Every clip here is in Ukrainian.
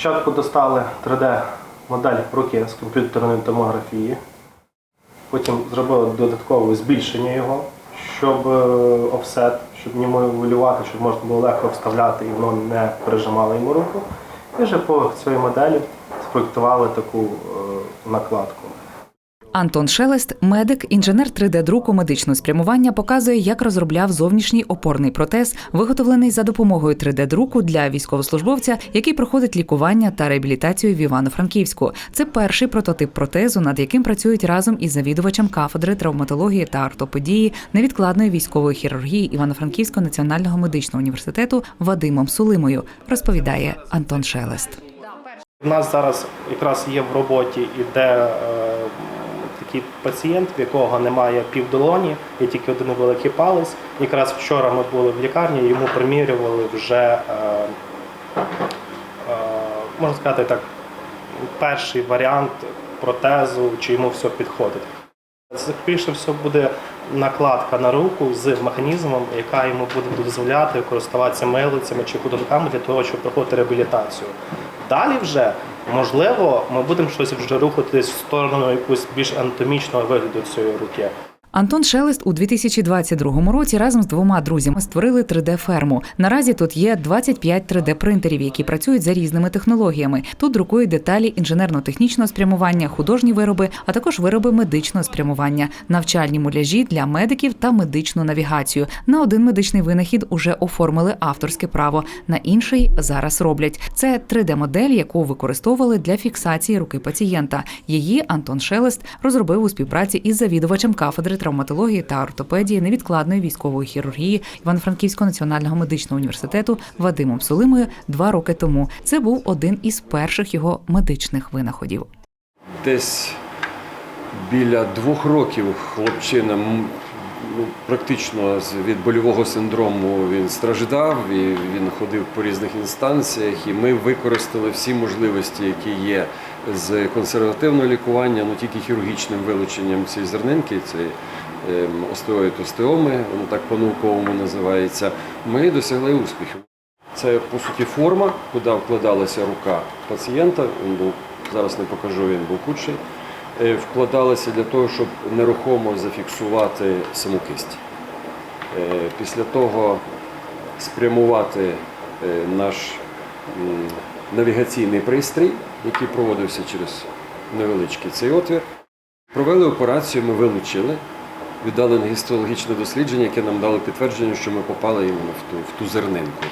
Спочатку достали 3D-модель руки з комп'ютерної томографії, потім зробили додаткове збільшення його, щоб е, офсет, щоб німулювати, щоб можна було легко вставляти і воно не пережимало йому руку. І вже по цій моделі спроектували таку е, накладку. Антон Шелест, медик, інженер 3D-друку медичного спрямування, показує, як розробляв зовнішній опорний протез, виготовлений за допомогою 3D-друку для військовослужбовця, який проходить лікування та реабілітацію в Івано-Франківську. Це перший прототип протезу, над яким працюють разом із завідувачем кафедри травматології та ортопедії невідкладної військової хірургії Івано-Франківського національного медичного університету Вадимом Сулимою, розповідає Антон Шелест. У нас зараз якраз є в роботі іде е, такий пацієнт, в якого немає півдолоні, є тільки один великий палець. Якраз вчора ми були в лікарні, йому примірювали вже, е, е, можна сказати так, перший варіант протезу, чи йому все підходить. Це більше всього буде накладка на руку з механізмом, яка йому буде дозволяти користуватися милицями чи ходунками для того, щоб проходити реабілітацію. Далі вже можливо ми будемо щось вже рухатись в сторону якусь більш анатомічного вигляду цієї руки. Антон Шелест у 2022 році разом з двома друзями створили 3D-ферму. Наразі тут є 25 3D-принтерів, які працюють за різними технологіями. Тут друкують деталі інженерно-технічного спрямування, художні вироби, а також вироби медичного спрямування, навчальні муляжі для медиків та медичну навігацію. На один медичний винахід уже оформили авторське право, на інший зараз роблять. Це 3D-модель, яку використовували для фіксації руки пацієнта. Її Антон Шелест розробив у співпраці із завідувачем кафедри травматології та ортопедії невідкладної військової хірургії Івано-Франківського національного медичного університету Вадимом Сулимою два роки тому. Це був один із перших його медичних винаходів. Десь біля двох років хлопчина ну, практично від больового синдрому він страждав, і він ходив по різних інстанціях, і ми використали всі можливості, які є з консервативного лікування, ну тільки хірургічним вилученням цієї зернинки, цієї ем, остеоїд остеоми, воно так по-науковому називається. Ми досягли успіхів. Це по суті форма, куди вкладалася рука пацієнта. Він був зараз не покажу, він був худший. Е, Вкладалася для того, щоб нерухомо зафіксувати саму кисть. Е, Після того спрямувати е, наш навігаційний пристрій, який проводився через невеличкий цей отвір. Провели операцію, ми вилучили, віддали на гістологічне дослідження, яке нам дало підтвердження, що ми попали іменно в ту, в ту зернинку.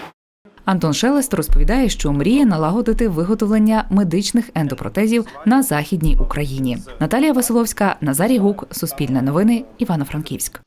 Антон Шелест розповідає, що мріє налагодити виготовлення медичних ендопротезів на західній Україні. Наталія Василовська, Назарій Гук, Суспільне новини, Івано-Франківськ.